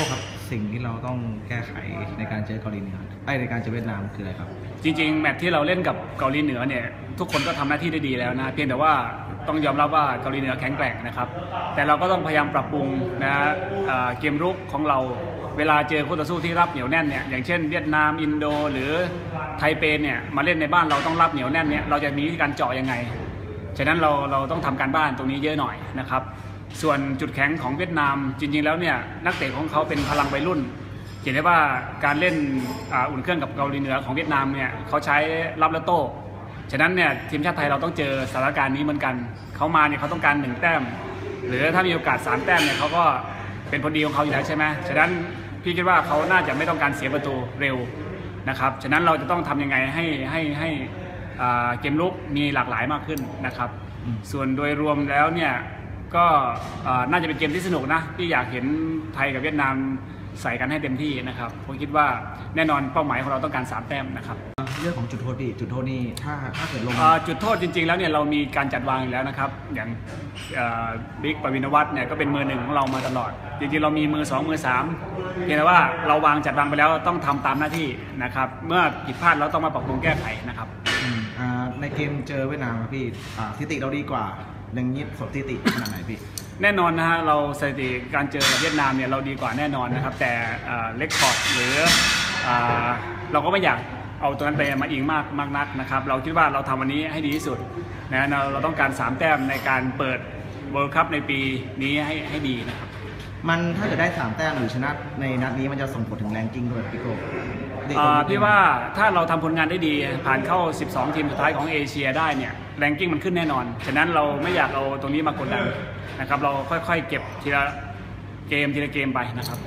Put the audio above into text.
ก้ครับสิ่งที่เราต้องแก้ไขในการเจอเกาหลีเหนือไอในการเจอเวียดนามคืออะไรครับ จริง ๆ แมตช์ที่เราเล่นกับเกาหลีเหนือเนี่ยทุกคนก็ทำหน้าที่ได้ดีแล้วนะ เพียงแต่ว่าต้องยอมรับว่าเกาหลีเหนือแข็งแกร่งนะครับ แต่เราก็ต้องพยายามปรับปรุงนะเกมรุกของเราเวลาเจอคู่ต่อสู้ที่รับเหนียวแน่นเนี่ยอย่างเช่นเวียดนามอินโด หรือไทเปเนี่ยมาเล่นในบ้านเราต้องรับเหนียวแน่นเนี่ยเราจะมีวิธีการเจาะยังไงฉะนั้นเราเราต้องทำการบ้านตรงนี้เยอะหน่อยนะครับ ส่วนจุดแข็งของเวียดนามจริงๆแล้วเนี่ยนักเตะของเขาเป็นพลังวัยรุ่นเห็นได้ว่าการเล่นอ่าอุ่นเครื่องกับเกาหลีเหนือของเวียดนามเนี่ยเขาใช้รับและโต้ฉะนั้นเนี่ยทีมชาติไทยเราต้องเจอสถานการณ์นี้เหมือนกัน เขามาเนี่ยเขาต้องการหนึ่งแต้ม หรือถ้ามีโอกาสสามแต้มเนี่ยเขาก็เป็นพอดีของเขาอยู่แล้วใช่ไหมฉะนั้นพี่คิดว่าเขาน่าจะไม่ต้องการเสียประตูเร็วนะครับฉะนั้นเราจะต้องทำยังไงให้ให้ให้อ่าเกมลุกมีหลากหลายมากขึ้นนะครับ ส่วนโดยรวมแล้วเนี่ย ก็อ่าน่าจะเป็นเกมที่สนุกนะที่อยากเห็นไทยกับเวียดนามใส่กันให้เต็มที่นะครับผมคิดว่าแน่นอนเป้าหมายของเราต้องการ 3 แต้มนะครับเรื่องของจุดโทษพี่จุดโทษนี่ถ้าถ้าเกิดลงอ่าจุดโทษจริง ๆ แล้วเนี่ยเรามีการจัดวางอยู่แล้วนะครับ อย่างอ่าบิ๊กปวินวัฒน์เนี่ยก็เป็นมือหนึ่งของเรามาตลอด จริงๆ เรามีมือ 2 มือ3เพียงแต่ว่าเราวางจัดวางไปแล้วต้องทำตามหน้าที่นะครับ เมื่อผิดพลาดเราต้องมาปรับปรุงแก้ไขนะครับอืมอ่า ในเกมเจอเวียดนามครับพี่อ่าสถิติเราดีกว่าอย่งนี้สถิติขนาดไหนพี่ แน่นอนนะฮะเราสถิติการเจอกับเวียดนามเนี่ยเราดีกว่าแน่นอนนะครับ แต่เล็กคอร์ดหรืออ่าเราก็ไม่อยากเอาตัวนั้นไปมาอิงมากมากนักนะครับ เราคิดว่าเราทำวันนี้ให้ดีที่สุดนะเราเราต้องการ 3 แต้มในการเปิดเวิลด์คัพในปีนี้ให้ให้ดีนะครับ มันถ้าเกิดได้สามแต้มหรือชนะในนัดนี้มันจะส่งผลถึงแรงกิ้งด้วยพี่โก้เอ่าคนนี้พี่ว่าถ้าเราทำผลงานได้ดีผ่านเข้า 12 ทีมสุดท้ายของเอเชียได้เนี่ยแรงกิ้งมันขึ้นแน่นอน ฉะนั้นเราไม่อยากเอาตรงนี้มากดดันนะครับ เราค่อยๆ เก็บทีละเกมทีละเกมไปนะครับ